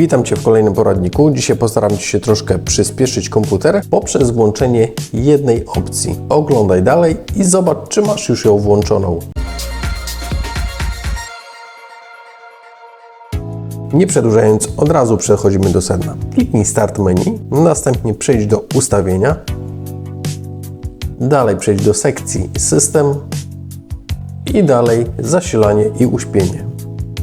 Witam Cię w kolejnym poradniku. Dzisiaj postaram Ci się troszkę przyspieszyć komputer poprzez włączenie jednej opcji. Oglądaj dalej i zobacz, czy masz już ją włączoną. Nie przedłużając, od razu przechodzimy do sedna. Kliknij Start menu, następnie przejdź do Ustawienia, dalej przejdź do sekcji System i dalej Zasilanie i uśpienie.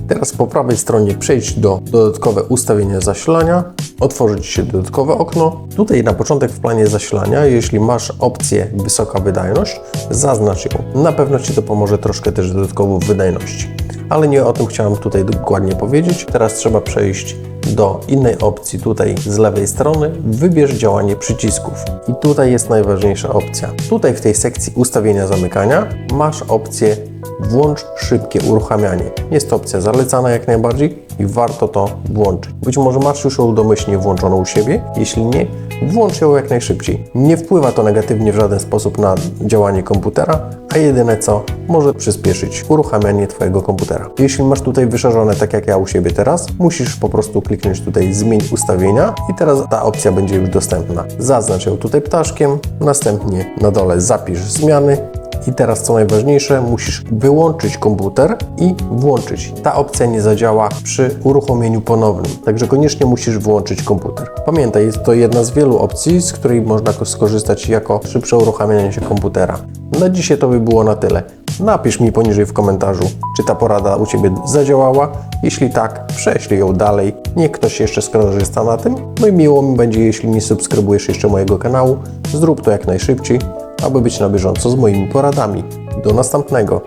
Teraz po prawej stronie przejdź do dodatkowe ustawienia zasilania, otworzyć się dodatkowe okno. Tutaj na początek w planie zasilania, jeśli masz opcję wysoka wydajność, zaznacz ją. Na pewno Ci to pomoże troszkę też dodatkowo w wydajności. Ale nie o tym chciałem tutaj dokładnie powiedzieć. Teraz trzeba przejść do innej opcji tutaj z lewej strony. Wybierz działanie przycisków. I tutaj jest najważniejsza opcja. Tutaj w tej sekcji ustawienia zamykania masz opcję Włącz szybkie uruchamianie. Jest to opcja zalecana jak najbardziej i warto to włączyć. Być może masz już ją domyślnie włączoną u siebie, jeśli nie, włącz ją jak najszybciej. Nie wpływa to negatywnie w żaden sposób na działanie komputera, a jedyne co może przyspieszyć uruchamianie Twojego komputera. Jeśli masz tutaj wyszerzone tak jak ja u siebie teraz, musisz po prostu kliknąć tutaj zmień ustawienia i teraz ta opcja będzie już dostępna. Zaznacz ją tutaj ptaszkiem, następnie na dole zapisz zmiany i teraz co najważniejsze, musisz wyłączyć komputer i włączyć. Ta opcja nie zadziała przy uruchomieniu ponownym, także koniecznie musisz włączyć komputer. Pamiętaj, jest to jedna z wielu opcji, z której można skorzystać jako szybsze uruchamianie się komputera. Na dzisiaj to by było na tyle. Napisz mi poniżej w komentarzu, czy ta porada u Ciebie zadziałała. Jeśli tak, prześlij ją dalej. Niech ktoś jeszcze skorzysta na tym. No i miło mi będzie, jeśli nie subskrybujesz jeszcze mojego kanału. Zrób to jak najszybciej aby być na bieżąco z moimi poradami. Do następnego.